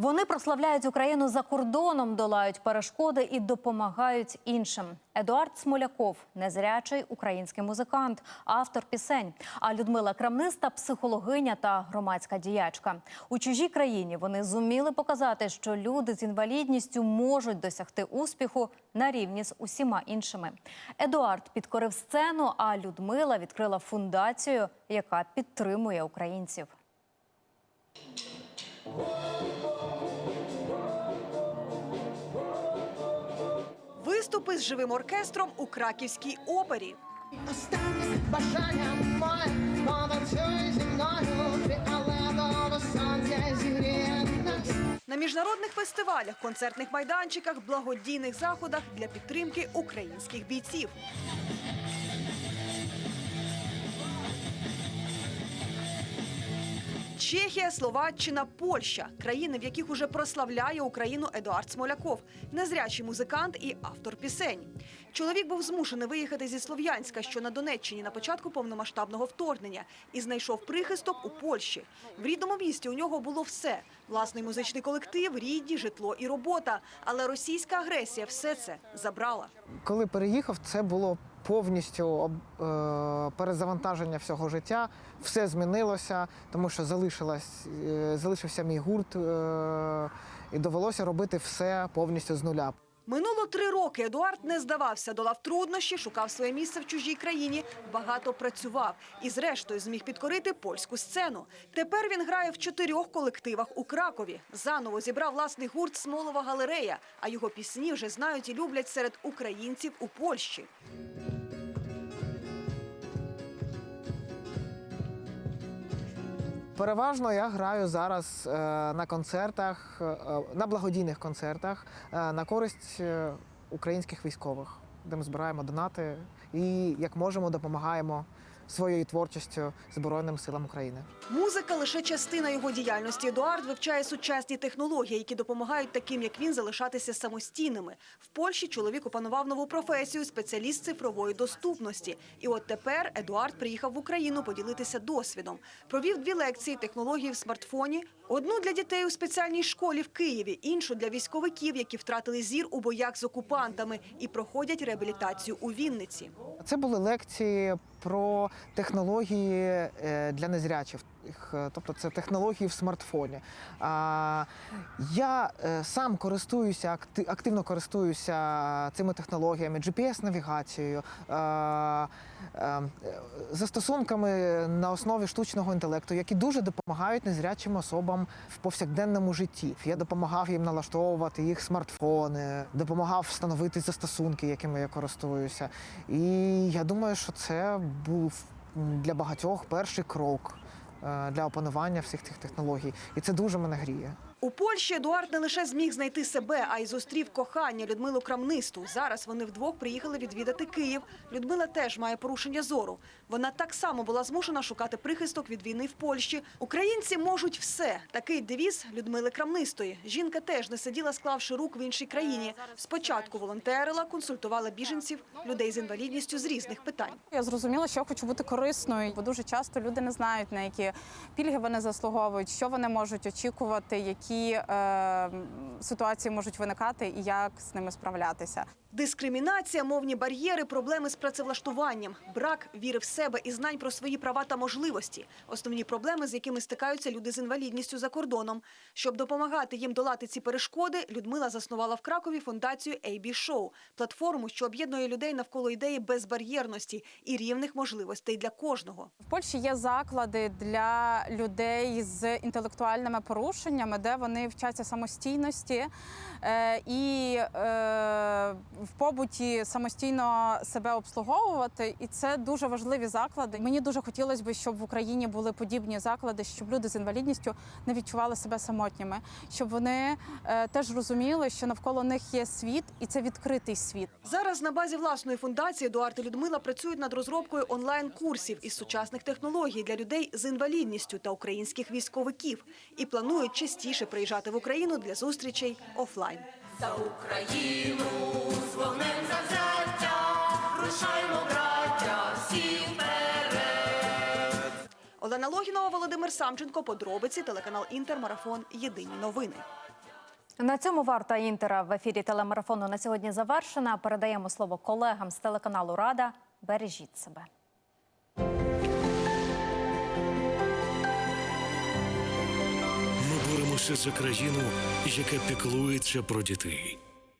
Вони прославляють Україну за кордоном, долають перешкоди і допомагають іншим. Едуард Смоляков незрячий український музикант, автор пісень. А Людмила Крамниста психологиня та громадська діячка. У чужій країні вони зуміли показати, що люди з інвалідністю можуть досягти успіху на рівні з усіма іншими. Едуард підкорив сцену, а Людмила відкрила фундацію, яка підтримує українців. Виступи з живим оркестром у краківській опері. Останнє бажання моє повертуй зі мною фіолетове сонце зігріє нас. На міжнародних фестивалях, концертних майданчиках, благодійних заходах для підтримки українських бійців. Чехія, Словаччина, Польща країни, в яких уже прославляє Україну Едуард Смоляков, незрячий музикант і автор пісень. Чоловік був змушений виїхати зі Слов'янська, що на Донеччині на початку повномасштабного вторгнення, і знайшов прихисток у Польщі. В рідному місті у нього було все: власний музичний колектив, рідні, житло і робота. Але російська агресія все це забрала. Коли переїхав, це було повністю е, перезавантаження всього життя. Все змінилося, тому що залишилась, е, залишився мій гурт, е, і довелося робити все повністю з нуля. Минуло три роки. Едуард не здавався, долав труднощі, шукав своє місце в чужій країні, багато працював і, зрештою, зміг підкорити польську сцену. Тепер він грає в чотирьох колективах у Кракові. Заново зібрав власний гурт Смолова галерея. А його пісні вже знають і люблять серед українців у Польщі. Переважно я граю зараз е, на концертах, е, на благодійних концертах е, на користь українських військових, де ми збираємо донати і як можемо допомагаємо своєю творчістю Збройним силам України. Музика лише частина його діяльності. Едуард вивчає сучасні технології, які допомагають таким, як він, залишатися самостійними. В Польщі чоловік опанував нову професію спеціаліст цифрової доступності. І от тепер Едуард приїхав в Україну поділитися досвідом. Провів дві лекції технології в смартфоні. Одну для дітей у спеціальній школі в Києві, іншу для військовиків, які втратили зір у боях з окупантами і проходять реабілітацію у Вінниці. Це були лекції про технології е, для незрячих. Е, Тобто це технології в смартфоні. Я е, сам користуюся, акти- активно користуюся цими технологіями, GPS-навігацією, е, е, застосунками на основі штучного інтелекту, які дуже допомагають незрячим особам в повсякденному житті. Я допомагав їм налаштовувати їх смартфони, допомагав встановити застосунки, якими я користуюся. І я думаю, що це був для багатьох перший крок для опанування всіх тих технологій. І це дуже мене гріє. У Польщі Едуард не лише зміг знайти себе, а й зустрів кохання Людмилу Крамнисту. Зараз вони вдвох приїхали відвідати Київ. Людмила теж має порушення зору. Вона так само була змушена шукати прихисток від війни в Польщі. Українці можуть все. Такий девіз Людмили Крамнистої. Жінка теж не сиділа, склавши рук в іншій країні. Спочатку волонтерила, консультувала біженців, людей з інвалідністю з різних питань. Я зрозуміла, що я хочу бути корисною, бо дуже часто люди не знають, на які пільги вони заслуговують, що вони можуть очікувати, які е, ситуації можуть виникати і як з ними справлятися. Дискримінація, мовні бар'єри, проблеми з працевлаштуванням, брак віри в себе і знань про свої права та можливості – основні проблеми, з якими стикаються люди з інвалідністю за кордоном. Щоб допомагати їм долати ці перешкоди, Людмила заснувала в Кракові фундацію AB Show – платформу, що об'єднує людей навколо ідеї безбар'єрності і рівних можливостей для кожного. В Польщі є заклади для людей з інтелектуальними порушеннями, де вони вчаться самостійності. Е, і е, в побуті самостійно себе обслуговувати. І це дуже важливі заклади. Мені дуже хотілося б, щоб в Україні були подібні заклади, щоб люди з інвалідністю не відчували себе самотніми, щоб вони е, теж розуміли, що навколо них є світ, і це відкритий світ. Зараз на базі власної фундації Едуард і Людмила працюють над розробкою онлайн-курсів із сучасних технологій для людей з інвалідністю та українських військовиків і планують частіше приїжджати в Україну для зустрічей офлайн. За Україну Логінова, Володимир Самченко, подробиці, телеканал Інтер, марафон. Єдині новини. На цьому варта інтера в ефірі телемарафону на сьогодні завершена. Передаємо слово колегам з телеканалу Рада. Бережіть себе. Ми боремося за країну, яка піклується про дітей.